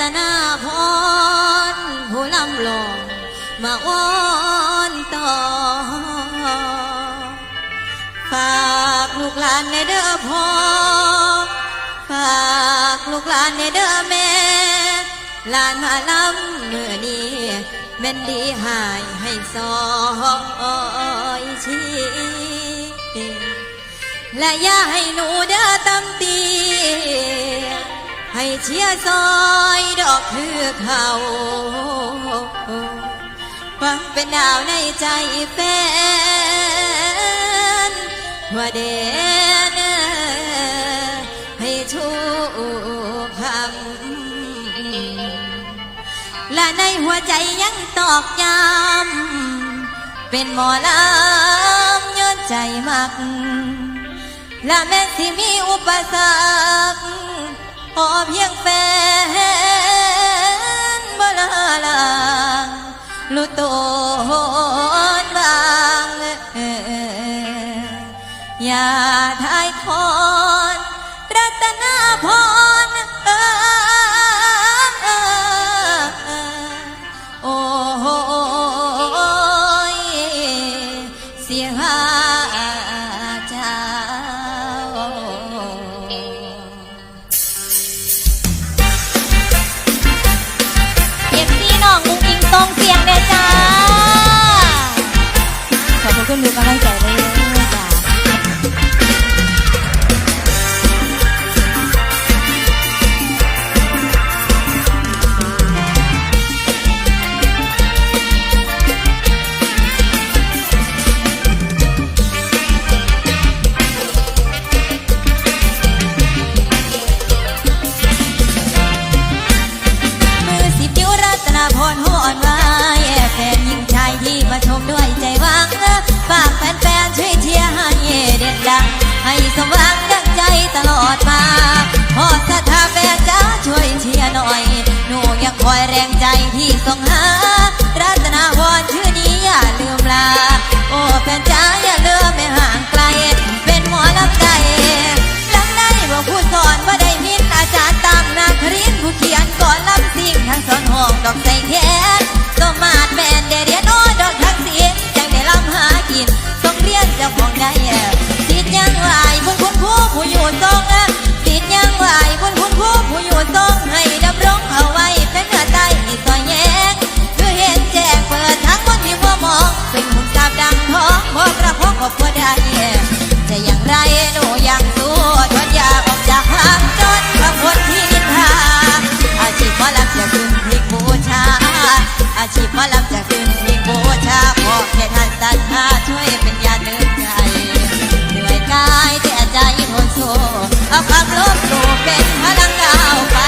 ตนาพรผู้ลำลงมาวอนต่อ ฝากลูกหลานในเด้อพ่อ ฝากลูกหลานในเด้อแม่ หลานมาลำเมื่อนี้แม่นดีหายให้ซอยชีและอย่าให้หนูเด้อตำตี ให้เชียร์ซอยดอกคือเขาฟังเป็นดาวในใจแฟนทั่วเดนให้ชูคำและในหัวใจยังตอกย้ำเป็นหมอลำย้อนใจมัก และแม้สิมีอุปสรรค พอเพียงแฟนบ่ลาลางรู้ต งอิงตรงเสียงเด้อจ้า คอยแรงใจที่ส่งหา รัตนาวรชื่อนี้อย่าลืมลา โอ้แฟนจ้าอย่า อาชีพหมอลำจะขึ้นพิกบูชาพอแค่ท่านตัดหาช่วยเป็นยาเดินใจเหนื่อยกายแต่ใจทนโซเอาความลบสู่เป็นพลังดาวไป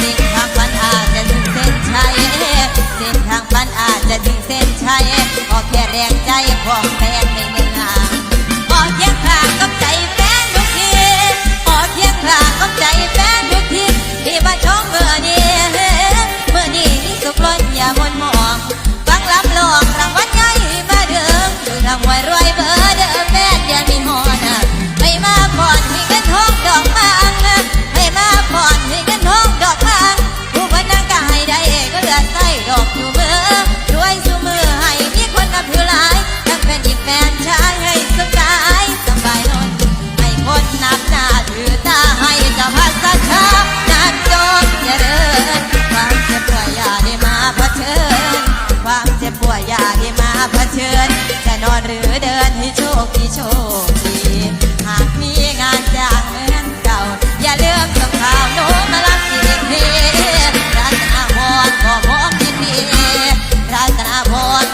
สิ่งทางปัญอาจจะถึงเส้นชัยสิ่งทางปัญอาจจะถึงเส้นชัยขอแค่แรงใจของแฟ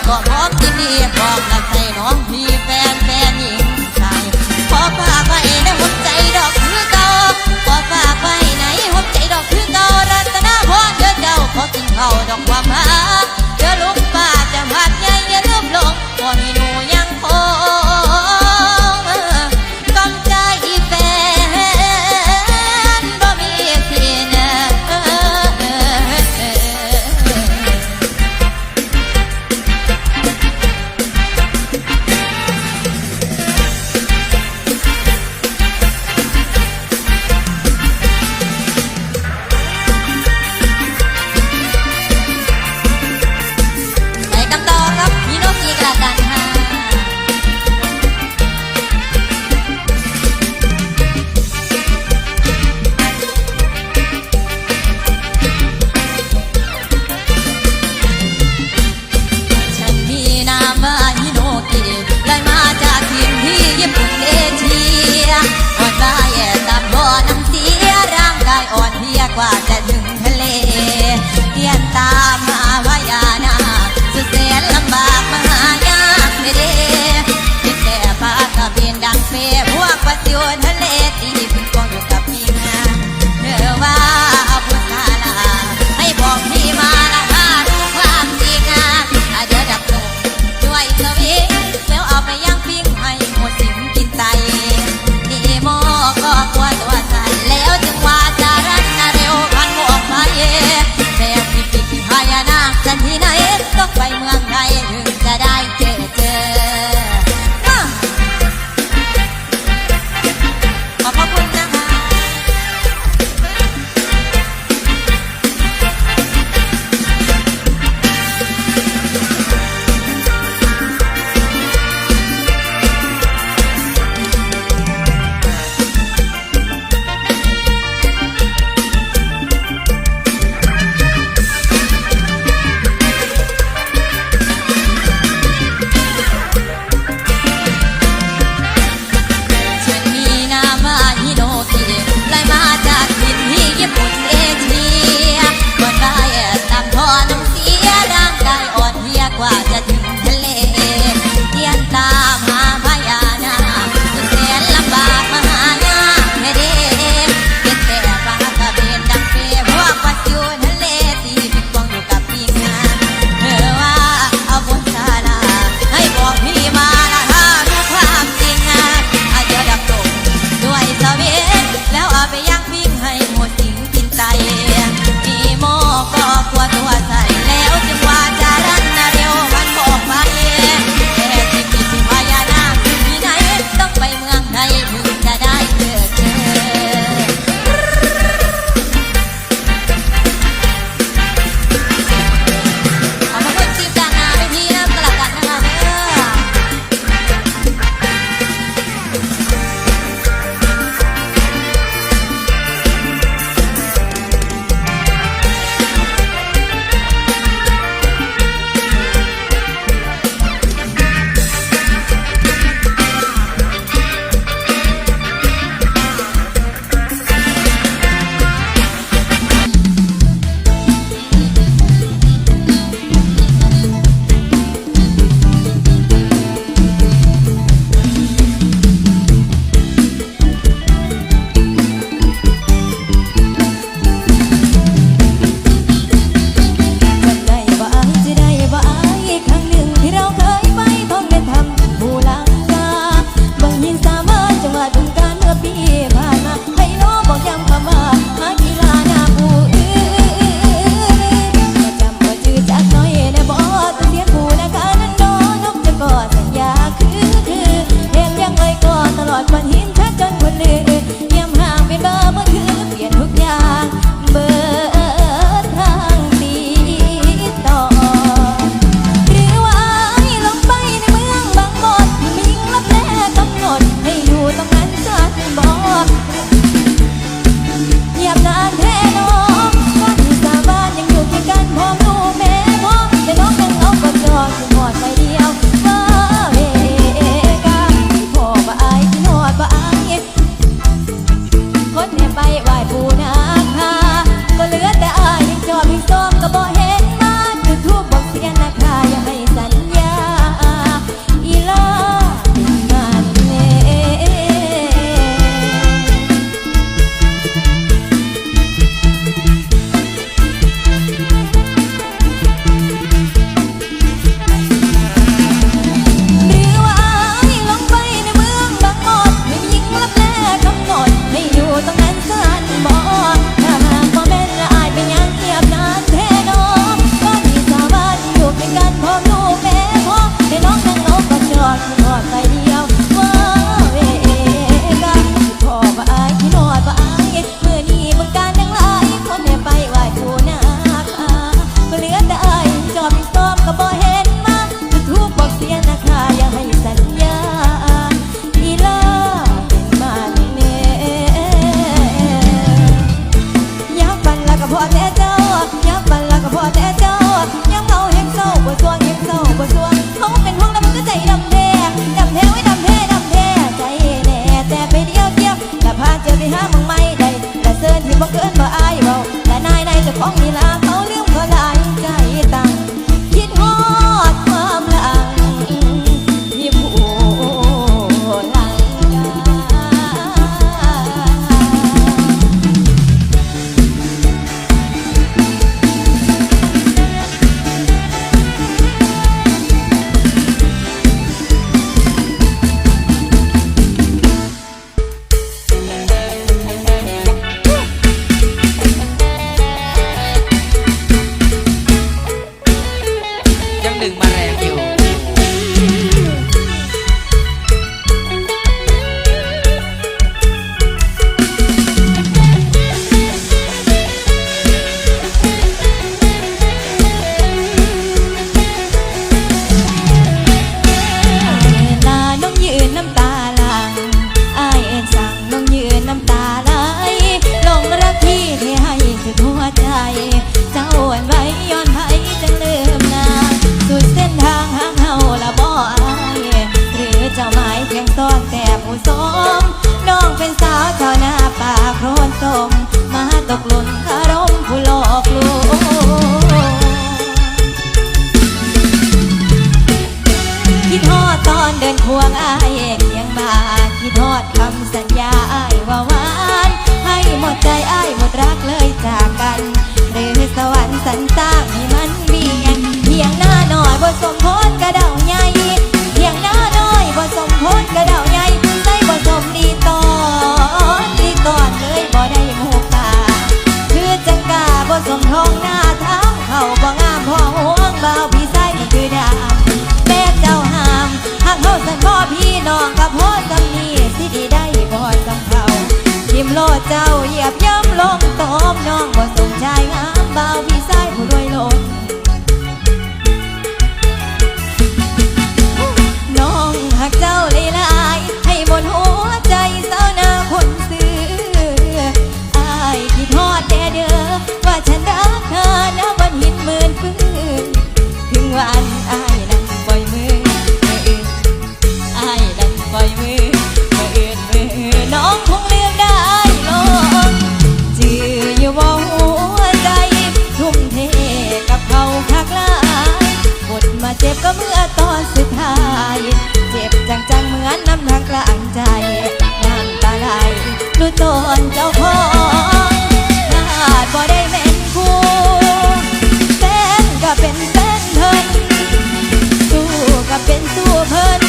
ก็พร้อมยินดีพร้อมรับใส่น้องพี่แฟนแฟนหญิงชายขอฝากไว้ในหัวใจดอกคือเก่าขอฝากไว้ในหัวใจดอกคือเก่ารัตนาพรเด้อเจ้าขอกินข้าวดอกความหา 捧你来。 ว้ม่เอ็ดเม่น้องคงเลือกได้ลองจือย่วัวใจ ทุ่มเทกับเขาคักลายกดมาเจ็บก็เมื่อตอนสุดท้าย เจ็บจังๆเหมือนน้ำทางกลางใจน้ำตาไหลรู้ตนเจ้าของขดบ่ได้แม่นคู่เต้นก็เปนเพนสู้ก็เป็นสู้เพิ่น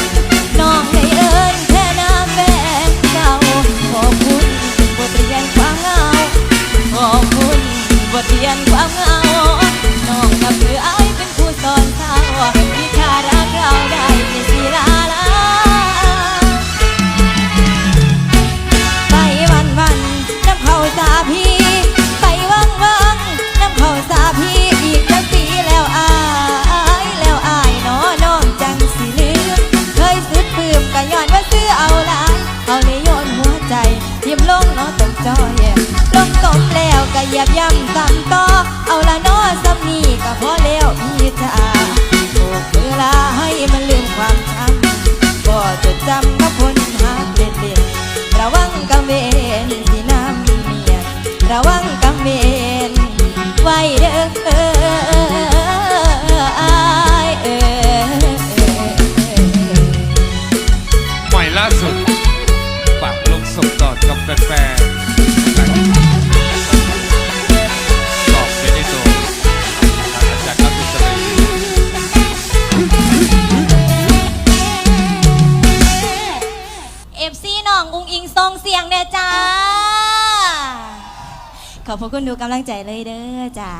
ดูกำลังใจเลยเด้อจ้า